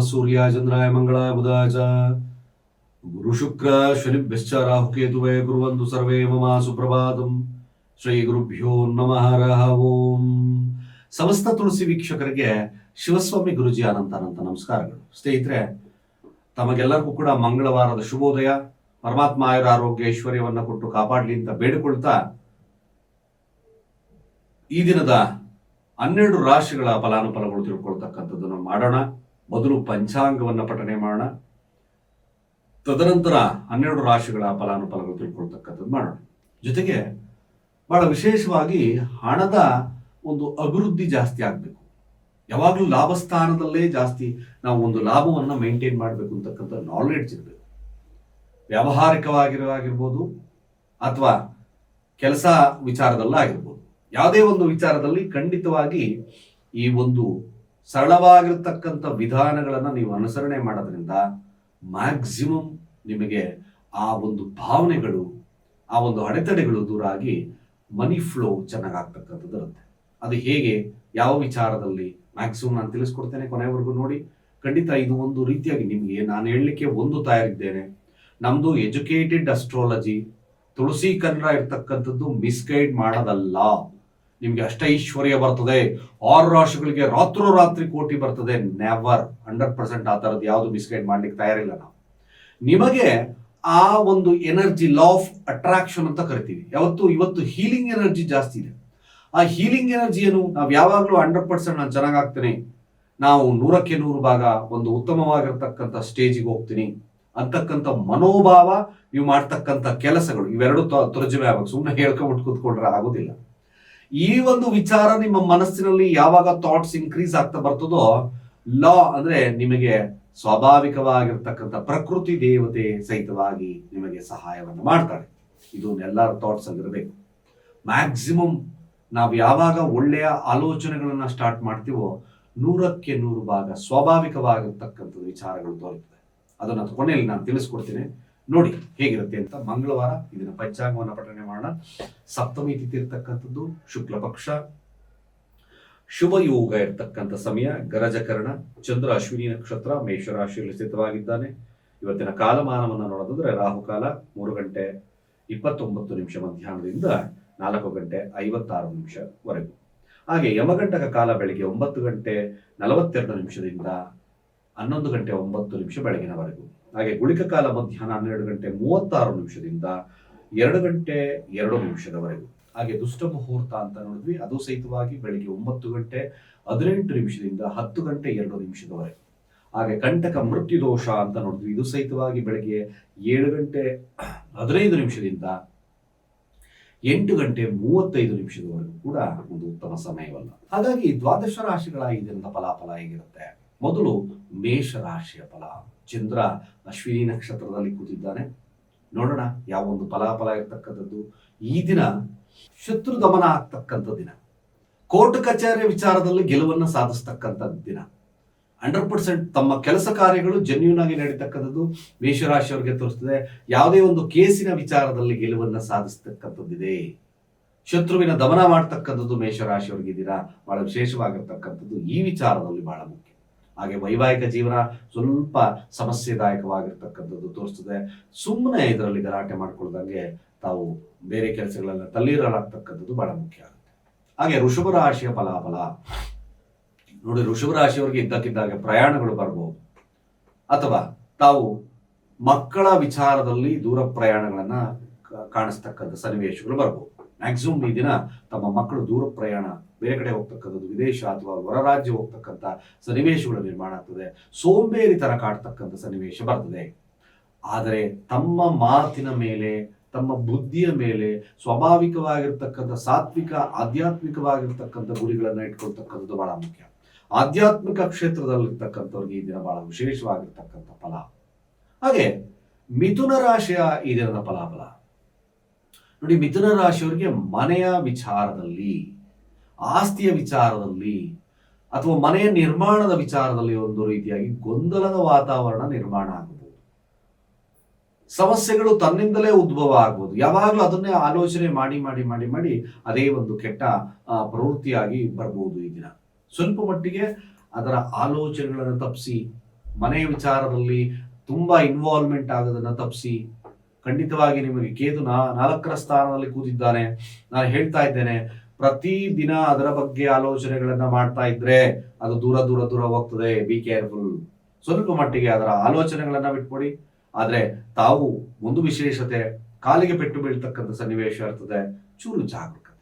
ನಮಃ ಸೂರ್ಯ ಚಂದ್ರಾಯ ಮಂಗಳಾಯ ಬುಧಾಯ ಚ ಗುರು ಶುಕ್ರ ಶನಿಭ್ಯಶ್ಚ ರಾಹುಕೇತುವೇ ಕುರುವಂತು ಸರ್ವೇ ಮಮ ಸುಪ್ರಭಾತಂ ಶ್ರೀ ಗುರುಭ್ಯೋ ನಮಃ ರಹ ಓಂ ಸಮಸ್ತ ತುಳಸಿ ವೀಕ್ಷಕರಿಗೆ ಶಿವಸ್ವಾಮಿ ಗುರುಜಿ ಅನಂತ ಅನಂತ ನಮಸ್ಕಾರಗಳು. ಸ್ನೇಹಿತರೆ, ತಮಗೆಲ್ಲರಿಗೂ ಕೂಡ ಮಂಗಳವಾರದ ಶುಭೋದಯ. ಪರಮಾತ್ಮ ಆಯುರ ಆರೋಗ್ಯ ಐಶ್ವರ್ಯವನ್ನು ಕೊಟ್ಟು ಕಾಪಾಡಲಿ ಅಂತ ಬೇಡಿಕೊಳ್ತಾ ಈ ದಿನದ ಹನ್ನೆರಡು ರಾಶಿಗಳ ಫಲಾನುಫಲಗಳು ತಿಳ್ಕೊಳ್ತಕ್ಕಂಥದ್ದನ್ನು ಮಾಡೋಣ. ಮೊದಲು ಪಂಚಾಂಗವನ್ನು ಪಠನೆ ಮಾಡೋಣ. ತದನಂತರ ಹನ್ನೆರಡು ರಾಶಿಗಳ ಫಲಾನುಫಲಗಳು ತಿಳ್ಕೊಳ್ತಕ್ಕಂಥದ್ದು ಮಾಡೋಣ. ಜೊತೆಗೆ ಬಹಳ ವಿಶೇಷವಾಗಿ ಹಣದ ಒಂದು ಅಭಿವೃದ್ಧಿ ಜಾಸ್ತಿ ಆಗಬೇಕು. ಯಾವಾಗಲೂ ಲಾಭ ಸ್ಥಾನದಲ್ಲೇ ಜಾಸ್ತಿ ನಾವು ಒಂದು ಲಾಭವನ್ನು ಮೇಂಟೈನ್ ಮಾಡಬೇಕು ಅಂತಕ್ಕಂಥ ನಾಲೆಡ್ಜ್ ಇರಬೇಕು. ವ್ಯಾವಹಾರಿಕವಾಗಿರೋವಾಗಿರ್ಬೋದು ಅಥವಾ ಕೆಲಸ ವಿಚಾರದಲ್ಲಾಗಿರ್ಬೋದು. ಯಾವುದೇ ಒಂದು ವಿಚಾರದಲ್ಲಿ ಖಂಡಿತವಾಗಿ ಈ ಒಂದು ಸರಳವಾಗಿರ್ತಕ್ಕಂಥ ವಿಧಾನಗಳನ್ನು ನೀವು ಅನುಸರಣೆ ಮಾಡೋದ್ರಿಂದ ಮ್ಯಾಕ್ಸಿಮಮ್ ನಿಮಗೆ ಆ ಒಂದು ಭಾವನೆಗಳು, ಆ ಒಂದು ಅಡೆತಡೆಗಳು ದೂರ ಆಗಿ ಮನಿ ಫ್ಲೋ ಚೆನ್ನಾಗಾಗ್ತಕ್ಕಂಥದ್ದು ಇರುತ್ತೆ. ಅದು ಹೇಗೆ? ಯಾವ ವಿಚಾರದಲ್ಲಿ? ಮ್ಯಾಕ್ಸಿಮಮ್ ನಾನು ತಿಳಿಸ್ಕೊಡ್ತೇನೆ ಕೊನೆವರೆಗೂ ನೋಡಿ. ಖಂಡಿತ ಇದು ಒಂದು ರೀತಿಯಾಗಿ ನಿಮಗೆ ನಾನು ಹೇಳಲಿಕ್ಕೆ ಒಂದು ತಯಾರಿದ್ದೇನೆ. ನಮ್ದು ಎಜುಕೇಟೆಡ್ ಅಸ್ಟ್ರಾಲಜಿ ತುಳಸಿ ಕನ್ನಡ ಇರ್ತಕ್ಕಂಥದ್ದು ಮಿಸ್ಗೈಡ್ ಮಾಡೋದಲ್ಲ. ನಿಮ್ಗೆ ಅಷ್ಟೇ ಐಶ್ವರ್ಯ ಬರ್ತದೆ. ಆರು ರಾಶಿಗಳಿಗೆ ರಾತ್ರೋರಾತ್ರಿ ಕೋಟಿ ಬರ್ತದೆ. ನೆವರ್ ಹಂಡ್ರೆಡ್ ಪರ್ಸೆಂಟ್ ಆ ಥರದ್ದು ಯಾವುದು ಮಿಸ್ಗೈಡ್ ಮಾಡ್ಲಿಕ್ಕೆ ತಯಾರಿಲ್ಲ ನಾವು. ನಿಮಗೆ ಆ ಒಂದು ಎನರ್ಜಿ ಲಾ ಆಫ್ ಅಟ್ರಾಕ್ಷನ್ ಅಂತ ಕರಿತೀವಿ. ಯಾವತ್ತು ಇವತ್ತು ಹೀಲಿಂಗ್ ಎನರ್ಜಿ ಜಾಸ್ತಿ ಇದೆ. ಆ ಹೀಲಿಂಗ್ ಎನರ್ಜಿ ಏನು ನಾವು ಯಾವಾಗಲೂ ಹಂಡ್ರೆಡ್ ಪರ್ಸೆಂಟ್ ನಾನು ಚೆನ್ನಾಗಾಗ್ತೇನೆ ನಾವು ನೂರಕ್ಕೆ ನೂರು ಭಾಗ ಒಂದು ಉತ್ತಮವಾಗಿರ್ತಕ್ಕಂಥ ಸ್ಟೇಜಿಗೆ ಹೋಗ್ತೀನಿ. ಅಂತಕ್ಕಂಥ ಮನೋಭಾವ ನೀವು ಮಾಡ್ತಕ್ಕಂಥ ಕೆಲಸಗಳು ಇವೆರಡು ತುರ್ಜಮೆ ಆಗ್ಬೇಕು. ಸುಮ್ಮನೆ ಹೇಳ್ಕೊಂಬಿಟ್ಟು ಕೂತ್ಕೊಂಡ್ರೆ ಆಗೋದಿಲ್ಲ. ಈ ಒಂದು ವಿಚಾರ ನಿಮ್ಮ ಮನಸ್ಸಿನಲ್ಲಿ ಯಾವಾಗ ಥಾಟ್ಸ್ ಇನ್ಕ್ರೀಸ್ ಆಗ್ತಾ ಬರ್ತದೋ ಲಾ ಅಂದ್ರೆ ನಿಮಗೆ ಸ್ವಾಭಾವಿಕವಾಗಿರ್ತಕ್ಕಂಥ ಪ್ರಕೃತಿ ದೇವತೆ ಸಹಿತವಾಗಿ ನಿಮಗೆ ಸಹಾಯವನ್ನು ಮಾಡ್ತಾರೆ. ಇದು ಎಲ್ಲರ ಥಾಟ್ಸ್ ಆಗಿರಬೇಕು ಮ್ಯಾಕ್ಸಿಮಮ್ ನಾವು ಯಾವಾಗ ಒಳ್ಳೆಯ ಆಲೋಚನೆಗಳನ್ನ ಸ್ಟಾರ್ಟ್ ಮಾಡ್ತೀವೋ, ನೂರಕ್ಕೆ ನೂರು ಭಾಗ ಸ್ವಾಭಾವಿಕವಾಗಿರ್ತಕ್ಕಂಥ ವಿಚಾರಗಳು ದೊರೆಯುತ್ತದೆ ಅದನ್ನ ಕೊನೆಯಲ್ಲಿ ನಾನು ತಿಳಿಸ್ಕೊಡ್ತೀನಿ. ನೋಡಿ ಹೇಗಿರುತ್ತೆ ಅಂತ ಮಂಗಳವಾರ ಇದನ್ನ ಪಂಚಾಂಗವನ್ನು ಪಠನೆ ಮಾಡೋಣ. ಸಪ್ತಮಿ ತಿಥಿ ಇರ್ತಕ್ಕಂಥದ್ದು ಶುಕ್ಲ ಪಕ್ಷ. ಶುಭ ಯೋಗ ಇರ್ತಕ್ಕಂಥ ಸಮಯ, ಗರಜಕರಣ ಚಂದ್ರ ಅಶ್ವಿನಿ ನಕ್ಷತ್ರ, ಮೇಷರಾಶಿಯಲ್ಲಿ ಸ್ಥಿತವಾಗಿದ್ದಾನೆ. ಇವತ್ತಿನ ಕಾಲಮಾನವನ್ನು ನೋಡೋದಂದ್ರೆ ರಾಹುಕಾಲ ಮೂರು ಗಂಟೆ ಇಪ್ಪತ್ತೊಂಬತ್ತು ನಿಮಿಷ ಮಧ್ಯಾಹ್ನದಿಂದ ನಾಲ್ಕು ಗಂಟೆ ಐವತ್ತಾರು ನಿಮಿಷವರೆಗೂ. ಹಾಗೆ ಯಮಗಂಟಕ ಕಾಲ ಬೆಳಿಗ್ಗೆ ಒಂಬತ್ತು ಗಂಟೆ ನಲವತ್ತೆರಡು ನಿಮಿಷದಿಂದ ಹನ್ನೊಂದು ಗಂಟೆ ಒಂಬತ್ತು ನಿಮಿಷ ಬೆಳಗಿನವರೆಗೂ. ಹಾಗೆ ಗುಳಿಕ ಕಾಲ ಮಧ್ಯಾಹ್ನ ಹನ್ನೆರಡು ಗಂಟೆ ಮೂವತ್ತಾರು ನಿಮಿಷದಿಂದ ಎರಡು ಗಂಟೆ ಎರಡು ನಿಮಿಷದವರೆಗೂ. ಹಾಗೆ ದುಷ್ಟ ಮುಹೂರ್ತ ಅಂತ ನೋಡಿದ್ವಿ, ಅದು ಸಹಿತವಾಗಿ ಬೆಳಿಗ್ಗೆ ಒಂಬತ್ತು ಗಂಟೆ ಹದಿನೆಂಟು ನಿಮಿಷದಿಂದ ಹತ್ತು ಗಂಟೆ ಎರಡು ನಿಮಿಷದವರೆಗೆ. ಹಾಗೆ ಕಂಟಕ ಮೃತ್ಯು ದೋಷ ಅಂತ ನೋಡಿದ್ವಿ, ಇದು ಸಹಿತವಾಗಿ ಬೆಳಗ್ಗೆ ಏಳು ಗಂಟೆ ಹದಿನೈದು ನಿಮಿಷದಿಂದ ಎಂಟು ಗಂಟೆ ಮೂವತ್ತೈದು ನಿಮಿಷದವರೆಗೂ ಕೂಡ ಒಂದು ಉತ್ತಮ ಸಮಯವಲ್ಲ. ಹಾಗಾಗಿ ದ್ವಾದಶ ರಾಶಿಗಳ ಈ ದಿನದ ಫಲಾಫಲ ಹೇಗಿರುತ್ತೆ? ಮೊದಲು ಮೇಷ ರಾಶಿಯ ಫಲ. ಚಂದ್ರ ಅಶ್ವಿನಿ ನಕ್ಷತ್ರದಲ್ಲಿ ಕೂತಿದ್ದಾನೆ. ನೋಡೋಣ, ಯಾವ ಒಂದು ಫಲಾಫಲ ಇರ್ತಕ್ಕಂಥದ್ದು. ಈ ದಿನ ಶತ್ರು ದಮನ ಆಗ್ತಕ್ಕಂಥ ದಿನ. ಕೋರ್ಟ್ ಕಚೇರಿ ವಿಚಾರದಲ್ಲಿ ಗೆಲುವನ್ನು ಸಾಧಿಸ್ತಕ್ಕಂಥ ದಿನ. ಹಂಡ್ರೆಡ್ ಪರ್ಸೆಂಟ್ ತಮ್ಮ ಕೆಲಸ ಕಾರ್ಯಗಳು ಜೆನ್ಯೂನ್ ಆಗಿ ನಡೀತಕ್ಕಂಥದ್ದು. ಮೇಷರಾಶಿಯವರಿಗೆ ತೋರಿಸ್ತದೆ. ಯಾವುದೇ ಒಂದು ಕೇಸಿನ ವಿಚಾರದಲ್ಲಿ ಗೆಲುವನ್ನು ಸಾಧಿಸ್ತಕ್ಕಂಥದ್ದಿದೆ. ಶತ್ರುವಿನ ದಮನ ಮಾಡ್ತಕ್ಕಂಥದ್ದು ಮೇಷರಾಶಿಯವರಿಗೆ ದಿನ. ಬಹಳ ವಿಶೇಷವಾಗಿರ್ತಕ್ಕಂಥದ್ದು. ಈ ವಿಚಾರದಲ್ಲಿ ಬಹಳ ಮುಖ್ಯ. ಹಾಗೆ ವೈವಾಹಿಕ ಜೀವನ ಸ್ವಲ್ಪ ಸಮಸ್ಯೆದಾಯಕವಾಗಿರ್ತಕ್ಕಂಥದ್ದು ತೋರಿಸ್ತದೆ. ಸುಮ್ಮನೆ ಇದರಲ್ಲಿ ಗಲಾಟೆ ಮಾಡ್ಕೊಳ್ದಂಗೆ ತಾವು ಬೇರೆ ಕೆಲಸಗಳನ್ನ ತಲ್ಲೀರಲಾಗ್ತಕ್ಕಂಥದ್ದು ಬಹಳ ಮುಖ್ಯ ಆಗುತ್ತೆ. ಹಾಗೆ ಋಷಭ ರಾಶಿಯ ಫಲಾಫಲ. ನೋಡಿ ವೃಷಭ ರಾಶಿಯವರಿಗೆ ಇದ್ದಕ್ಕಿದ್ದಾಗೆ ಪ್ರಯಾಣಗಳು ಬರಬಹುದು ಅಥವಾ ತಾವು ಮಕ್ಕಳ ವಿಚಾರದಲ್ಲಿ ದೂರ ಪ್ರಯಾಣಗಳನ್ನ ಕಾಣಿಸ್ತಕ್ಕಂಥ ಸನ್ನಿವೇಶಗಳು ಬರ್ಬೋದು. ಮ್ಯಾಕ್ಸಿಮಮ್ ಈ ದಿನ ತಮ್ಮ ಮಕ್ಕಳು ದೂರ ಪ್ರಯಾಣ, ಬೇರೆ ಕಡೆ ಹೋಗ್ತಕ್ಕಂಥದ್ದು, ವಿದೇಶ ಅಥವಾ ಹೊರ ರಾಜ್ಯ ಹೋಗ್ತಕ್ಕಂಥ ಸನ್ನಿವೇಶಗಳು ನಿರ್ಮಾಣ ಆಗ್ತದೆ. ಸೋಂಬೇರಿ ತರ ಕಾಡ್ತಕ್ಕಂಥ ಸನ್ನಿವೇಶ ಬರ್ತದೆ. ಆದರೆ ತಮ್ಮ ಮಾತಿನ ಮೇಲೆ, ತಮ್ಮ ಬುದ್ಧಿಯ ಮೇಲೆ, ಸ್ವಾಭಾವಿಕವಾಗಿರ್ತಕ್ಕಂಥ ಸಾತ್ವಿಕ, ಆಧ್ಯಾತ್ಮಿಕವಾಗಿರ್ತಕ್ಕಂಥ ಗುರಿಗಳನ್ನ ಇಟ್ಕೊಳ್ತಕ್ಕಂಥದ್ದು ಬಹಳ ಮುಖ್ಯ. ಆಧ್ಯಾತ್ಮಿಕ ಕ್ಷೇತ್ರದಲ್ಲಿರ್ತಕ್ಕಂಥವ್ರಿಗೆ ಈ ದಿನ ಬಹಳ ವಿಶೇಷವಾಗಿರ್ತಕ್ಕಂಥ ಫಲ. ಹಾಗೆ ಮಿಥುನ ರಾಶಿಯ ಈ ದಿನದ ಫಲಾಫಲ. ನೋಡಿ, ಮಿಥುನ ರಾಶಿಯವರಿಗೆ ಮನೆಯ ವಿಚಾರದಲ್ಲಿ, ಆಸ್ತಿಯ ವಿಚಾರದಲ್ಲಿ ಅಥವಾ ಮನೆಯ ನಿರ್ಮಾಣದ ವಿಚಾರದಲ್ಲಿ ಒಂದು ರೀತಿಯಾಗಿ ಗೊಂದಲದ ವಾತಾವರಣ ನಿರ್ಮಾಣ ಆಗಬಹುದು ಸಮಸ್ಯೆಗಳು ತನ್ನಿಂದಲೇ ಉದ್ಭವ ಆಗ್ಬೋದು. ಯಾವಾಗಲೂ ಅದನ್ನೇ ಆಲೋಚನೆ ಮಾಡಿ ಮಾಡಿ ಮಾಡಿ ಮಾಡಿ ಅದೇ ಒಂದು ಕೆಟ್ಟ ಪ್ರವೃತ್ತಿಯಾಗಿ ಬರ್ಬೋದು ಈ ದಿನ. ಸ್ವಲ್ಪ ಮಟ್ಟಿಗೆ ಅದರ ಆಲೋಚನೆಗಳನ್ನು ತಪ್ಪಿಸಿ, ಮನೆಯ ವಿಚಾರದಲ್ಲಿ ತುಂಬಾ ಇನ್ವಾಲ್ವ್ಮೆಂಟ್ ಆಗೋದನ್ನ ತಪ್ಪಿಸಿ ಖಂಡಿತವಾಗಿ ನಿಮಗೆ ಕೇತು ನಾಲ್ಕರ ಸ್ಥಾನದಲ್ಲಿ ಕೂತಿದ್ದಾನೆ. ನಾನು ಹೇಳ್ತಾ ಇದ್ದೇನೆ, ಪ್ರತಿ ದಿನ ಅದರ ಬಗ್ಗೆ ಆಲೋಚನೆಗಳನ್ನ ಮಾಡ್ತಾ ಇದ್ರೆ ಅದು ದೂರ ದೂರ ದೂರ ಹೋಗ್ತದೆ. ಬಿ ಕೇರ್ಫುಲ್ ಸ್ವಲ್ಪ ಮಟ್ಟಿಗೆ ಅದರ ಆಲೋಚನೆಗಳನ್ನ ಬಿಟ್ಕೊಡಿ ಆದ್ರೆ ತಾವು ಒಂದು ವಿಶೇಷತೆ, ಕಾಲಿಗೆ ಪೆಟ್ಟು ಬೀಳ್ತಕ್ಕಂಥ ಸನ್ನಿವೇಶ ಇರ್ತದೆ. ಚೂರು ಜಾಗರೂಕತೆ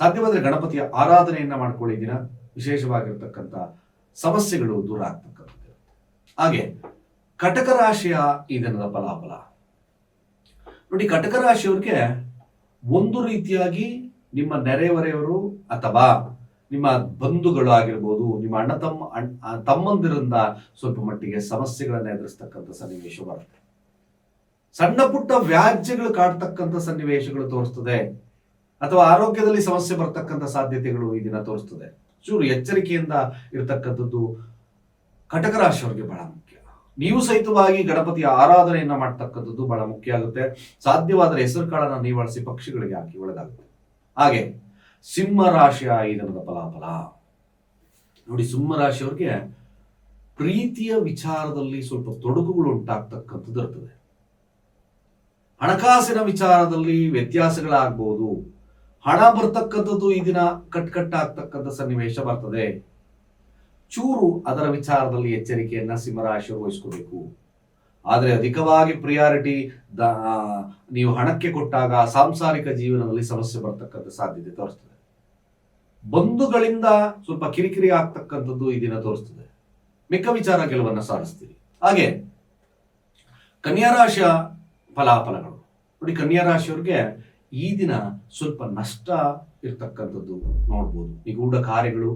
ಸಾಧ್ಯವಾದ್ರೆ ಗಣಪತಿಯ ಆರಾಧನೆಯನ್ನ ಮಾಡ್ಕೊಳ್ಳಿ ದಿನ. ವಿಶೇಷವಾಗಿರ್ತಕ್ಕಂಥ ಸಮಸ್ಯೆಗಳು ದೂರ ಆಗ್ತಕ್ಕಂಥದ್ದು ಹಾಗೆ, ಕಟಕ ರಾಶಿಯ ಈ ದಿನದ ಫಲಾಫಲ. ನೋಡಿ ಕಟಕ ರಾಶಿಯವ್ರಿಗೆ ಒಂದು ರೀತಿಯಾಗಿ ನಿಮ್ಮ ನೆರೆಹೊರೆಯವರು ಅಥವಾ ನಿಮ್ಮ ಬಂಧುಗಳು ಆಗಿರ್ಬೋದು ನಿಮ್ಮ ಅಣ್ಣ ತಮ್ಮ ತಮ್ಮಂದಿರಿಂದ ಸ್ವಲ್ಪ ಮಟ್ಟಿಗೆ ಸಮಸ್ಯೆಗಳನ್ನ ಎದುರಿಸ್ತಕ್ಕಂಥ ಸನ್ನಿವೇಶ ಬರುತ್ತೆ. ಸಣ್ಣ ಪುಟ್ಟ ವ್ಯಾಜ್ಯಗಳು ಕಾಡ್ತಕ್ಕಂಥ ಸನ್ನಿವೇಶಗಳು ತೋರಿಸ್ತದೆ. ಅಥವಾ ಆರೋಗ್ಯದಲ್ಲಿ ಸಮಸ್ಯೆ ಬರ್ತಕ್ಕಂಥ ಸಾಧ್ಯತೆಗಳು ಈ ದಿನ ತೋರಿಸ್ತದೆ. ಚೂರು ಎಚ್ಚರಿಕೆಯಿಂದ ಇರತಕ್ಕಂಥದ್ದು ಕಟಕ ರಾಶಿಯವರಿಗೆ ಬಹಳ ಮುಖ್ಯ. ನೀವು ಸಹಿತವಾಗಿ ಗಣಪತಿಯ ಆರಾಧನೆಯನ್ನ ಮಾಡ್ತಕ್ಕಂಥದ್ದು ಬಹಳ ಮುಖ್ಯ ಆಗುತ್ತೆ. ಸಾಧ್ಯವಾದರೆ ಹೆಸರು ಕಾಳನ್ನ ನೀವಳಿಸಿ ಪಕ್ಷಿಗಳಿಗೆ ಹಾಕಿ ಒಳಗಾಗುತ್ತೆ ಹಾಗೆ ಸಿಂಹ ರಾಶಿಯ ಈ ದಿನದ ಫಲಾಫಲ. ನೋಡಿ ಸಿಂಹ ರಾಶಿಯವ್ರಿಗೆ ಪ್ರೀತಿಯ ವಿಚಾರದಲ್ಲಿ ಸ್ವಲ್ಪ ತೊಡಕುಗಳು ಉಂಟಾಗ್ತಕ್ಕಂಥದ್ದು ಇರ್ತದೆ. ಹಣಕಾಸಿನ ವಿಚಾರದಲ್ಲಿ ವ್ಯತ್ಯಾಸಗಳಾಗ್ಬೋದು. ಹಣ ಬರ್ತಕ್ಕಂಥದ್ದು ಈ ದಿನ ಕಟ್ಕಟ್ಟಾಗ್ತಕ್ಕಂಥ ಕಟ್ ಸನ್ನಿವೇಶ ಬರ್ತದೆ. ಚೂರು ಅದರ ವಿಚಾರದಲ್ಲಿ ಎಚ್ಚರಿಕೆಯನ್ನ ಸಿಂಹರಾಶಿಯವರು ವಹಿಸ್ಕೋಬೇಕು. ಆದರೆ ಅಧಿಕವಾಗಿ ಪ್ರಿಯಾರಿಟಿ ದ ನೀವು ಹಣಕ್ಕೆ ಕೊಟ್ಟಾಗ ಸಾಂಸಾರಿಕ ಜೀವನದಲ್ಲಿ ಸಮಸ್ಯೆ ಬರ್ತಕ್ಕಂಥ ಸಾಧ್ಯತೆ ತೋರಿಸ್ತದೆ. ಬಂಧುಗಳಿಂದ ಸ್ವಲ್ಪ ಕಿರಿಕಿರಿ ಆಗ್ತಕ್ಕಂಥದ್ದು ಈ ದಿನ ತೋರಿಸ್ತದೆ. ಮಿಕ್ಕ ವಿಚಾರ ಗೆಲುವನ್ನ ಸಾಧಿಸ್ತೀರಿ. ಹಾಗೆ, ಕನ್ಯಾ ರಾಶಿಯ ಫಲಾಫಲಗಳು. ನೋಡಿ, ಕನ್ಯಾ ರಾಶಿಯವ್ರಿಗೆ ಈ ದಿನ ಸ್ವಲ್ಪ ನಷ್ಟ ಇರ್ತಕ್ಕಂಥದ್ದು ನೋಡ್ಬೋದು. ನಿಗೂಢ ಕಾರ್ಯಗಳು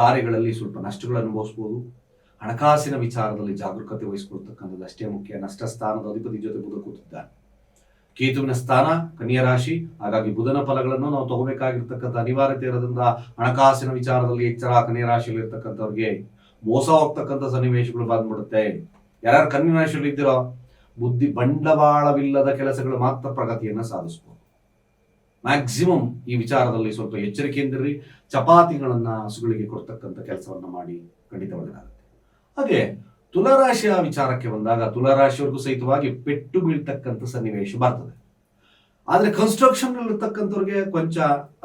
ಕಾರ್ಯಗಳಲ್ಲಿ ಸ್ವಲ್ಪ ನಷ್ಟಗಳು ಅನುಭವಿಸ್ಬೋದು. ಹಣಕಾಸಿನ ವಿಚಾರದಲ್ಲಿ ಜಾಗರೂಕತೆ ವಹಿಸಿಕೊಳ್ತಕ್ಕಂಥದ್ದು ಅಷ್ಟೇ ಮುಖ್ಯ. ನಷ್ಟ ಸ್ಥಾನದ ಅಧಿಪತಿ ಜೊತೆ ಬುಧ ಕೂತಿದ್ದಾನೆ ಕೇತುವಿನ ಸ್ಥಾನ, ಕನ್ಯಾ ರಾಶಿ, ಹಾಗಾಗಿ ಬುಧನ ಫಲಗಳನ್ನು ನಾವು ತಗೋಬೇಕಾಗಿರ್ತಕ್ಕಂಥ ಅನಿವಾರ್ಯತೆ ಇರೋದ್ರಿಂದ ಹಣಕಾಸಿನ ವಿಚಾರದಲ್ಲಿ ಎಚ್ಚರ, ಕನ್ಯಾ ರಾಶಿಯಲ್ಲಿ ಇರ್ತಕ್ಕಂಥವ್ರಿಗೆ ಮೋಸ ಹೋಗ್ತಕ್ಕಂಥ ಸನ್ನಿವೇಶಗಳು ಬಂದ್ಬಿಡುತ್ತೆ. ಯಾರು ಕನ್ಯಾ ರಾಶಿಯಲ್ಲಿ ಇದ್ದೀರೋ ಬುದ್ಧಿ ಬಂಡವಾಳವಿಲ್ಲದ ಕೆಲಸಗಳು ಮಾತ್ರ ಪ್ರಗತಿಯನ್ನು ಸಾಧಿಸಬಹುದು ಮ್ಯಾಕ್ಸಿಮಮ್ ಈ ವಿಚಾರದಲ್ಲಿ ಸ್ವಲ್ಪ ಎಚ್ಚರಿಕೆಯಿಂದಿರ್ರಿ. ಚಪಾತಿಗಳನ್ನು ಹಸುಗಳಿಗೆ ಕೊಡ್ತಕ್ಕಂಥ ಕೆಲಸವನ್ನ ಮಾಡಿ ಖಂಡಿತ ಒಳ್ಳೆಯದಾಗುತ್ತೆ ಹಾಗೆ ತುಲಾರಾಶಿಯ ವಿಚಾರಕ್ಕೆ ಬಂದಾಗ ತುಲಾರಾಶಿಯವರೆಗೂ ಸಹಿತವಾಗಿ ಪೆಟ್ಟು ಬೀಳ್ತಕ್ಕಂಥ ಸನ್ನಿವೇಶ ಬರ್ತದೆ. ಆದ್ರೆ ಕನ್ಸ್ಟ್ರಕ್ಷನ್ ಇರ್ತಕ್ಕಂಥವ್ರಿಗೆ ಕೊಂಚ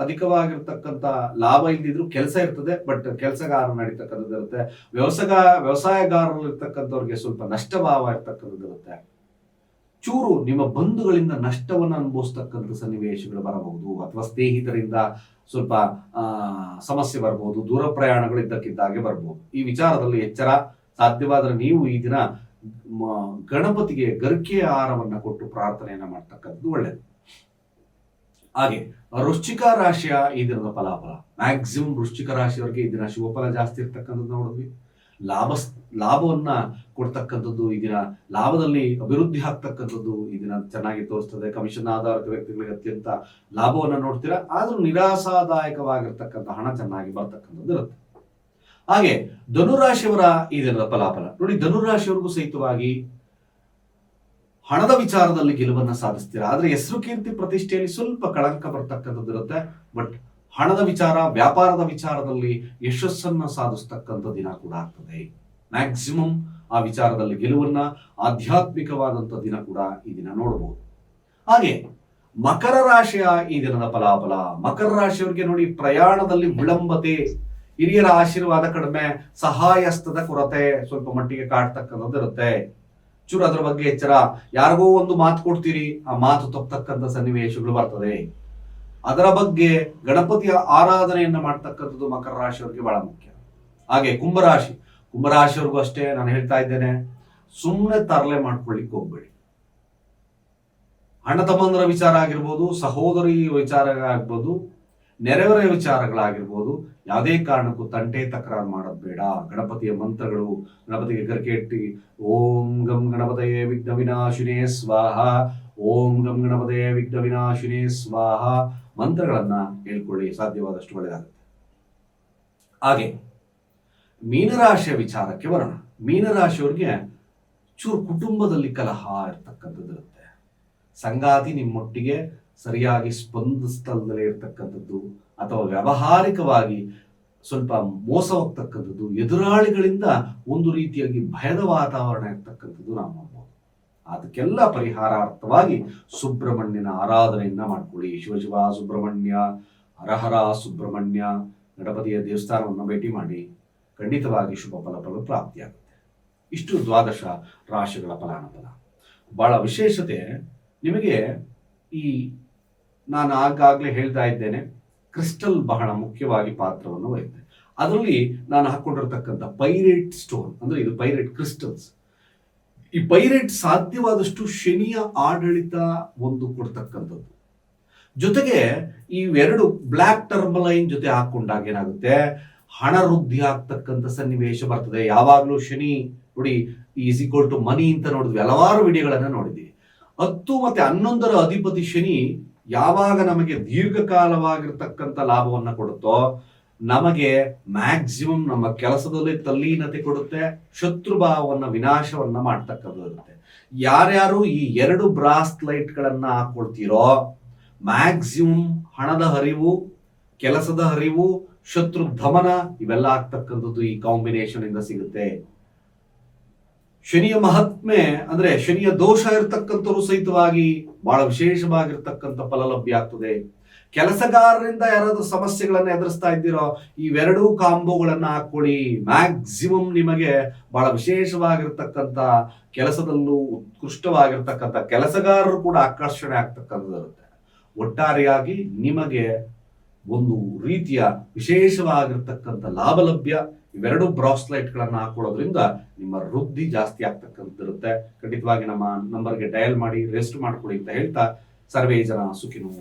ಅಧಿಕವಾಗಿರ್ತಕ್ಕಂಥ ಲಾಭ ಇಲ್ಲದಿದ್ರು ಕೆಲಸ ಇರ್ತದೆ. ಬಟ್ ಕೆಲಸಗಾರ ನಡೀತಕ್ಕಂಥದ್ದು ಇರುತ್ತೆ ವ್ಯವಸಾಯ ವ್ಯವಸಾಯಗಾರರು ಇರ್ತಕ್ಕಂಥವ್ರಿಗೆ ಸ್ವಲ್ಪ ನಷ್ಟಭಾವ ಇರ್ತಕ್ಕಂಥದ್ದು ಇರುತ್ತೆ ಚೂರು ನಿಮ್ಮ ಬಂಧುಗಳಿಂದ ನಷ್ಟವನ್ನು ಅನುಭವಿಸ್ತಕ್ಕಂಥ ಸನ್ನಿವೇಶಗಳು ಬರಬಹುದು, ಅಥವಾ ಸ್ನೇಹಿತರಿಂದ ಸ್ವಲ್ಪ ಸಮಸ್ಯೆ ಬರಬಹುದು, ದೂರ ಪ್ರಯಾಣಗಳು ಇದ್ದಕ್ಕಿದ್ದಾಗೆ ಬರಬಹುದು. ಈ ವಿಚಾರದಲ್ಲಿ ಎಚ್ಚರ ಸಾಧ್ಯವಾದರೆ ನೀವು ಈ ದಿನ ಗಣಪತಿಗೆ ಗರ್ಕೆ ಆಹಾರವನ್ನು ಕೊಟ್ಟು ಪ್ರಾರ್ಥನೆಯನ್ನ ಮಾಡ್ತಕ್ಕಂಥದ್ದು ಒಳ್ಳೆಯದು ಹಾಗೆ, ವೃಶ್ಚಿಕ ರಾಶಿಯ ಈ ದಿನದ ಫಲಾಫಲ. ಮ್ಯಾಕ್ಸಿಮಮ್ ವೃಶ್ಚಿಕ ರಾಶಿಯವರಿಗೆ ಈ ದಿನ ಶುಭಫಲ ಜಾಸ್ತಿ ಇರ್ತಕ್ಕಂಥದ್ದು ನೋಡಿದ್ವಿ. ಲಾಭ ಲಾಭವನ್ನ ಕೊಡ್ತಕ್ಕಂಥದ್ದು ಈಗಿನ ಲಾಭದಲ್ಲಿ ಅಭಿವೃದ್ಧಿ ಆಗ್ತಕ್ಕಂಥದ್ದು ಇದನ್ನ ಚೆನ್ನಾಗಿ ತೋರಿಸ್ತದೆ. ಕಮಿಷನ್ ಆಧಾರಿತ ವ್ಯಕ್ತಿಗಳಿಗೆ ಅತ್ಯಂತ ಲಾಭವನ್ನ ನೋಡ್ತೀರಾ? ಆದ್ರೂ ನಿರಾಶಾದಾಯಕವಾಗಿರ್ತಕ್ಕಂಥ ಹಣ ಚೆನ್ನಾಗಿ ಬರ್ತಕ್ಕಂಥದ್ದು ಇರುತ್ತೆ. ಹಾಗೆ ಧನುರಾಶಿಯವರ ಈ ದಿನದ ಫಲಾಫಲ. ನೋಡಿ, ಧನುರಾಶಿಯವರಿಗೂ ಸಹಿತವಾಗಿ ಹಣದ ವಿಚಾರದಲ್ಲಿ ಗೆಲುವನ್ನ ಸಾಧಿಸ್ತೀರಾ? ಆದ್ರೆ ಹೆಸರು ಕೀರ್ತಿ ಪ್ರತಿಷ್ಠೆಯಲ್ಲಿ ಸ್ವಲ್ಪ ಕಳಂಕ ಬರ್ತಕ್ಕಂಥದ್ದು ಇರುತ್ತೆ. ಬಟ್ ಹಣದ ವಿಚಾರ, ವ್ಯಾಪಾರದ ವಿಚಾರದಲ್ಲಿ ಯಶಸ್ಸನ್ನ ಸಾಧಿಸ್ತಕ್ಕಂಥ ದಿನ ಕೂಡ ಆಗ್ತದೆ. ಮ್ಯಾಕ್ಸಿಮಮ್ ಆ ವಿಚಾರದಲ್ಲಿ ಗೆಲುವನ್ನ ಆಧ್ಯಾತ್ಮಿಕವಾದಂಥ ದಿನ ಕೂಡ ಈ ದಿನ ನೋಡಬಹುದು. ಹಾಗೆ ಮಕರ ರಾಶಿಯ ಈ ದಿನದ ಫಲಾಫಲ, ಮಕರ ರಾಶಿಯವರಿಗೆ ನೋಡಿ ಪ್ರಯಾಣದಲ್ಲಿ ವಿಳಂಬತೆ, ಹಿರಿಯರ ಆಶೀರ್ವಾದ ಕಡಿಮೆ ಸಹಾಯಸ್ತದ ಕೊರತೆ ಸ್ವಲ್ಪ ಮಟ್ಟಿಗೆ ಕಾಡ್ತಕ್ಕಂಥದ್ದು ಇರುತ್ತೆ. ಚೂರು ಅದರ ಬಗ್ಗೆ ಎಚ್ಚರ, ಯಾರಿಗೋ ಒಂದು ಮಾತು ಕೊಡ್ತೀರಿ, ಆ ಮಾತು ತಪ್ಪತಕ್ಕಂಥ ಸನ್ನಿವೇಶಗಳು ಬರ್ತದೆ. ಅದರ ಬಗ್ಗೆ ಗಣಪತಿಯ ಆರಾಧನೆಯನ್ನ ಮಾಡ್ತಕ್ಕಂಥದ್ದು ಮಕರ ರಾಶಿಯವರಿಗೆ ಬಹಳ ಮುಖ್ಯ. ಹಾಗೆ ಕುಂಭರಾಶಿ ಕುಂಭರಾಶಿಯವ್ರಿಗೂ ಅಷ್ಟೇ ನಾನು ಹೇಳ್ತಾ ಇದ್ದೇನೆ ಸುಮ್ಮನೆ ತರಲೆ ಮಾಡ್ಕೊಳ್ಳಿಕ್ಕೆ ಹೋಗ್ಬೇಡಿ. ಅಣ್ಣ ತಮ್ಮಂದರ ವಿಚಾರ ಆಗಿರ್ಬೋದು, ಸಹೋದರಿ ವಿಚಾರ ಆಗ್ಬೋದು ನೆರೆಹೊರೆ ವಿಚಾರಗಳಾಗಿರ್ಬೋದು, ಯಾವುದೇ ಕಾರಣಕ್ಕೂ ತಂಟೆ ತಕರಾರು ಮಾಡೋದು ಬೇಡ. ಗಣಪತಿಯ ಮಂತ್ರಗಳು, ಗಣಪತಿಗೆ ಗರಿಕೆ ಇಟ್ಟಿ ಓಂ ಗಂ ಗಣಪತಯೇ ವಿಘ್ನ ವಿನಾಶಿನೇ ಸ್ವಾಹ, ಓಂ ಗಂ ಗಣಪತಯೇ ವಿಘ್ನ ವಿನಾಶಿನೇ ಸ್ವಾಹ, ಮಂತ್ರಗಳನ್ನ ಹೇಳ್ಕೊಳ್ಳಿ, ಸಾಧ್ಯವಾದಷ್ಟು ಒಳ್ಳೆಯದಾಗುತ್ತೆ ಹಾಗೆ. ಮೀನರಾಶಿಯ ವಿಚಾರಕ್ಕೆ ಬರೋಣ. ಮೀನರಾಶಿಯವ್ರಿಗೆ ಚೂರು ಕುಟುಂಬದಲ್ಲಿ ಕಲಹ ಇರ್ತಕ್ಕಂಥದ್ದು ಇರುತ್ತೆ ಸಂಗಾತಿ ನಿಮ್ಮೊಟ್ಟಿಗೆ ಸರಿಯಾಗಿ ಸ್ಪಂದಿಸ್ತಲ್ದಲೇ ಇರ್ತಕ್ಕಂಥದ್ದು ಅಥವಾ ವ್ಯಾವಹಾರಿಕವಾಗಿ ಸ್ವಲ್ಪ ಮೋಸ ಹೋಗ್ತಕ್ಕಂಥದ್ದು, ಎದುರಾಳಿಗಳಿಂದ ಒಂದು ರೀತಿಯಾಗಿ ಭಯದ ವಾತಾವರಣ ಇರ್ತಕ್ಕಂಥದ್ದು ನಾವು ನೋಡ್ಬೋದು. ಅದಕ್ಕೆಲ್ಲ ಪರಿಹಾರಾರ್ಥವಾಗಿ ಸುಬ್ರಹ್ಮಣ್ಯನ ಆರಾಧನೆಯನ್ನ ಮಾಡ್ಕೊಳ್ಳಿ. ಶಿವಶಿವ ಸುಬ್ರಹ್ಮಣ್ಯ ಹರಹರ ಸುಬ್ರಹ್ಮಣ್ಯ, ಗಣಪತಿಯ ದೇವಸ್ಥಾನವನ್ನು ಭೇಟಿ ಮಾಡಿ. ಖಂಡಿತವಾಗಿ ಶುಭ ಫಲಗಳು ಪ್ರಾಪ್ತಿಯಾಗುತ್ತೆ. ಇಷ್ಟು ದ್ವಾದಶ ರಾಶಿಗಳ ಫಲಾನುಫಲ ಬಹಳ ವಿಶೇಷತೆ, ನಿಮಗೆ ಈ ನಾನು ಆಗಾಗಲೇ ಹೇಳ್ತಾ ಇದ್ದೇನೆ, ಕ್ರಿಸ್ಟಲ್ ಬಹಳ ಮುಖ್ಯವಾಗಿ ಪಾತ್ರವನ್ನು ವಹಿಸುತ್ತೆ. ಅದರಲ್ಲಿ ನಾನು ಹಾಕ್ಕೊಂಡಿರ್ತಕ್ಕಂಥ ಪೈರೇಟ್ ಸ್ಟೋನ್, ಅಂದ್ರೆ ಇದು ಪೈರೇಟ್ ಕ್ರಿಸ್ಟಲ್ಸ್. ಈ ಪೈರೇಟ್ ಸಾಧ್ಯವಾದಷ್ಟು ಶನಿಯ ಆಡಳಿತ ಒಂದು ಕೊಡ್ತಕ್ಕಂಥದ್ದು. ಜೊತೆಗೆ ಇವೆರಡು ಬ್ಲ್ಯಾಕ್ ಟರ್ಮಲೈನ್ ಜೊತೆ ಹಾಕೊಂಡಾಗ ಏನಾಗುತ್ತೆ? ಹಣ ವೃದ್ಧಿ ಆಗ್ತಕ್ಕಂಥ ಸನ್ನಿವೇಶ ಬರ್ತದೆ. ಯಾವಾಗಲೂ ಶನಿ ನೋಡಿ ಈಸ್ ಈಕ್ವಲ್ ಟು ಮನಿ ಅಂತ ನೋಡಿದ್ವಿ. ಹಲವಾರು ವಿಡಿಯೋಗಳನ್ನ ನೋಡಿದ್ವಿ. ಹತ್ತು ಮತ್ತೆ ಹನ್ನೊಂದರ ಅಧಿಪತಿ ಶನಿ ಯಾವಾಗ ನಮಗೆ ದೀರ್ಘಕಾಲವಾಗಿರ್ತಕ್ಕಂಥ ಲಾಭವನ್ನ ಕೊಡುತ್ತೋ, ನಮಗೆ ಮ್ಯಾಕ್ಸಿಮಮ್ ನಮ್ಮ ಕೆಲಸದಲ್ಲಿ ತಲ್ಲೀನತೆ ಕೊಡುತ್ತೆ ಶತ್ರುಭಾವವನ್ನು ವಿನಾಶವನ್ನ ಮಾಡ್ತಕ್ಕಂಥದ್ದು ಇರುತ್ತೆ. ಯಾರ್ಯಾರು ಈ ಎರಡು ಬ್ರಾಸ್ ಲೈಟ್ಗಳನ್ನ ಹಾಕೊಳ್ತೀರೋ, ಮ್ಯಾಕ್ಸಿಮಮ್ ಹಣದ ಹರಿವು, ಕೆಲಸದ ಹರಿವು ಶತ್ರು ಧಮನ ಇವೆಲ್ಲ ಆಗ್ತಕ್ಕಂಥದ್ದು ಈ ಕಾಂಬಿನೇಷನ್ ಇಂದ ಸಿಗುತ್ತೆ. ಶನಿಯ ಮಹಾತ್ಮೆ ಅಂದ್ರೆ ಶನಿಯ ದೋಷ ಇರತಕ್ಕಂಥವ್ರು ಸಹಿತವಾಗಿ ಬಹಳ ವಿಶೇಷವಾಗಿರ್ತಕ್ಕಂಥ ಫಲ ಲಭ್ಯ ಆಗ್ತದೆ. ಕೆಲಸಗಾರರಿಂದ ಯಾರಾದ್ರೂ ಸಮಸ್ಯೆಗಳನ್ನ ಎದುರಿಸ್ತಾ ಇದ್ದೀರೋ, ಇವೆರಡೂ ಕಾಂಬೋಗಳನ್ನ ಹಾಕೊಳ್ಳಿ ಮ್ಯಾಕ್ಸಿಮಮ್ ನಿಮಗೆ ಬಹಳ ವಿಶೇಷವಾಗಿರ್ತಕ್ಕಂಥ ಕೆಲಸದಲ್ಲೂ ಉತ್ಕೃಷ್ಟವಾಗಿರ್ತಕ್ಕಂಥ ಕೆಲಸಗಾರರು ಕೂಡ ಆಕರ್ಷಣೆ ಆಗ್ತಕ್ಕಂಥದ್ದು ಇರುತ್ತೆ ಒಟ್ಟಾರೆಯಾಗಿ ನಿಮಗೆ ಒಂದು ರೀತಿಯ ವಿಶೇಷವಾಗಿರ್ತಕ್ಕಂಥ ಲಾಭ ಲಭ್ಯ ಇವೆರಡು ಬ್ರಾಸ್ಲೈಟ್ಗಳನ್ನು ಹಾಕೊಳ್ಳೋದ್ರಿಂದ ನಿಮ್ಮ ವೃದ್ಧಿ ಜಾಸ್ತಿ ಆಗ್ತಕ್ಕಂಥದ್ದಿರುತ್ತೆ. ಖಂಡಿತವಾಗಿ ನಮ್ಮ ನಂಬರ್ಗೆ ಡಯಲ್ ಮಾಡಿ ರೆಸ್ಟ್ ಮಾಡ್ಕೊಳ್ಳಿ ಅಂತ ಹೇಳ್ತಾ ಸರ್ವೇ ಜನ ಸುಖಿನೋ